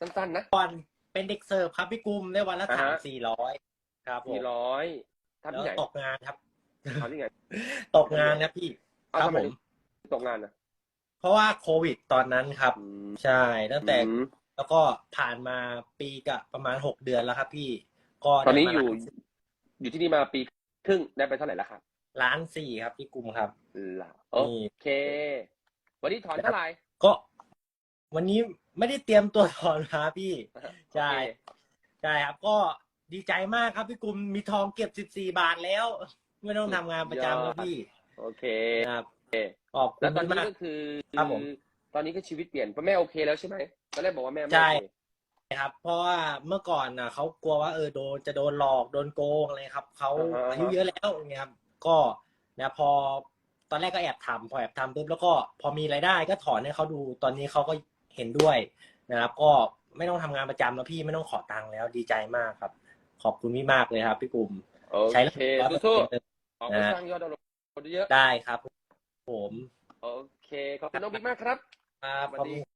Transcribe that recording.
สั้นๆนะก่อนเป็นเด็กเสิร์ฟครับพี่กุมได้วันละอ่าสามฮะสี่ร้อยครับผมสี่ร้อยทำแล้วที่ไหนตกงานครับทำที่ไหนตกงานครับพี่เอาครับทำไมผมตกงานนะเพราะว่าโควิดตอนนั้นครับอืมใช่ตั้งแต่อืมแล้วก็ผ่านมาปีกับประมาณหกเดือนแล้วครับ พี่ ก็ตอนนี้ได้อยู่มาอยู่ที่นี่มาปีครึ่งได้ไปเท่าไหร่แล้วครับล้านสี่ครับพี่กุมครับล่ะโอนี่เค วันนี้ถอนเท่าไหร่ก็ วันนี้ ไม่ได้เตรียมตัวถอนมาพี่ใช่โอเคใช่ครับก็ดีใจมากครับพี่กุมมีทองเก็บสิบสี่บาทแล้ว ไม่ต้องทำงานประจำแล้วพี่ โอเคครับโอเคขอบคุแล้วณตอนนี้มากก็คือครับผมตอนนี้ก็ชีวิตเปลี่ยนเพราะแม่โอเคแล้วใช่ไหมตอนแรกบอกว่าแม่ไม่ใช่โอเคครับเพราะว่าเมื่อก่อนน่ะเขากลัวว่าเออโดนจะโดนหลอกโดนโกงอะไรครับเขาอายุเยอะแล้วอย่างเงี้ยครับก็นะพอตอนแรกก็แอบทำพอแอบทำปุ๊บแล้วก็พอมีรายได้ก็ถอนให้เขาดูตอนนี้เขาก็ เห็นด้วยนะครับ ก็ไม่ต้องทำงานประจำแล้วพี่ไม่ต้องขอตังค์แล้วดีใจมากครับ ขอบคุณพี่มากเลยครับ พี่กลุ่ม โอใช้แล้วเคร้อยเปอร์สู้เซ็นต์ๆออกไปนะสร้างยอดดาวน์โหลดเยอะได้ครับ ผมโอเค ขอบคุณน้องบิ๊กมากครับ ครับสวัสขอบดีคุณ